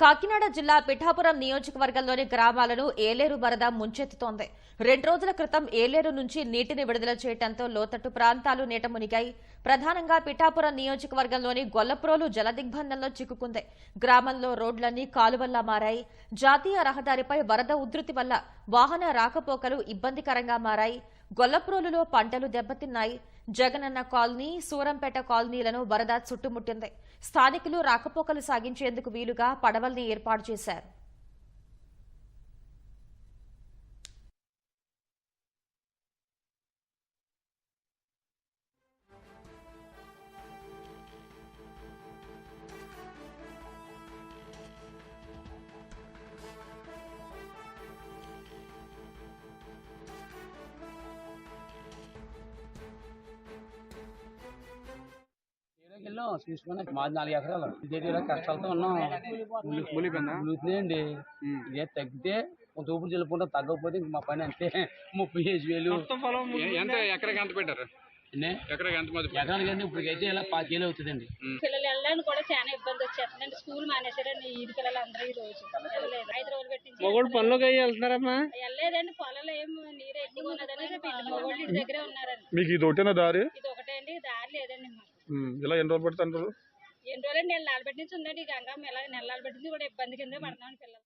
కాకినాడ జిల్లా పిఠాపురం నియోజకవర్గంలోని గ్రామాలను ఏలేరు వరద ముంచెత్తుతోంది. రెండు రోజుల క్రితం ఏలేరు నుంచి నీటిని విడుదల చేయడంతో లోతట్టు ప్రాంతాలు నీట మునిగాయి. ప్రధానంగా పిఠాపురం నియోజకవర్గంలోని గొల్లప్రోలు జలదిగ్బంధంలో చిక్కుకుంది. గ్రామంలో రోడ్లన్నీ కాలువల్లా మారాయి. జాతీయ రహదారిపై వరద ఉధృతి వల్ల వాహన రాకపోకలు ఇబ్బందికరంగా మారాయి. గొల్లప్రోలులో పంటలు దెబ్బతిన్నాయి. జగనన్న కాలనీ సూరంపేట కాలనీలను వరద చుట్టుముట్టింది. స్థానికులు రాకపోకలు సాగించేందుకు వీలుగా పడవల్ని ఏర్పాటు చేశారు. వెళ్ళాం చూసుకుని మాది నాలుగు ఎకరాలు. ఇదే కష్టాలతో ఉన్నాం. ములుగుతున్నాయండి ఇదే తగ్గితే కొంత ఊపిరి చెల్లుకుంటా తగ్గకపోతే ఇంక మా పని అంతే. ముప్పై ఐదు వేలు. ఎంత? ఎకరకి ఎంత పెట్టారు? ఎకరానికి ఇప్పటికైతే ఇలా పాతికేలు అవుతుందండి. పిల్లలు వెళ్ళడానికి కూడా చాలా ఇబ్బంది వచ్చేస్తుందండి. స్కూల్ మానేశారండి. ఈది పిల్లలు అందరూ ఈ రోజు. వెళ్ళలేదు. ఐదు రోజులు పెట్టించి మొగోడు పనులకు అయ్యి వెళ్తున్నారమ్మా. వెళ్ళలేదండి. పొలాలు ఏం నీరు ఎక్కువ ఉన్నదని మొగోళ్ళు ఇంటి దగ్గరే ఉన్నారండి. మీకు ఇది ఒకటేనా దారి? ఇది ఒకటే అండి. దారి లేదండి ఇలా ఎన్ని రోజులు పడుతుంటారు ఎన్ని రోజులు? నెల నాలుగు పెట్టి నుంచి ఉందండి ఈ గంగమ్మ. ఇలా నెల నాలుగు పెట్టి నుంచి కూడా ఇబ్బంది కింద పడుతున్నాం పిల్లలు.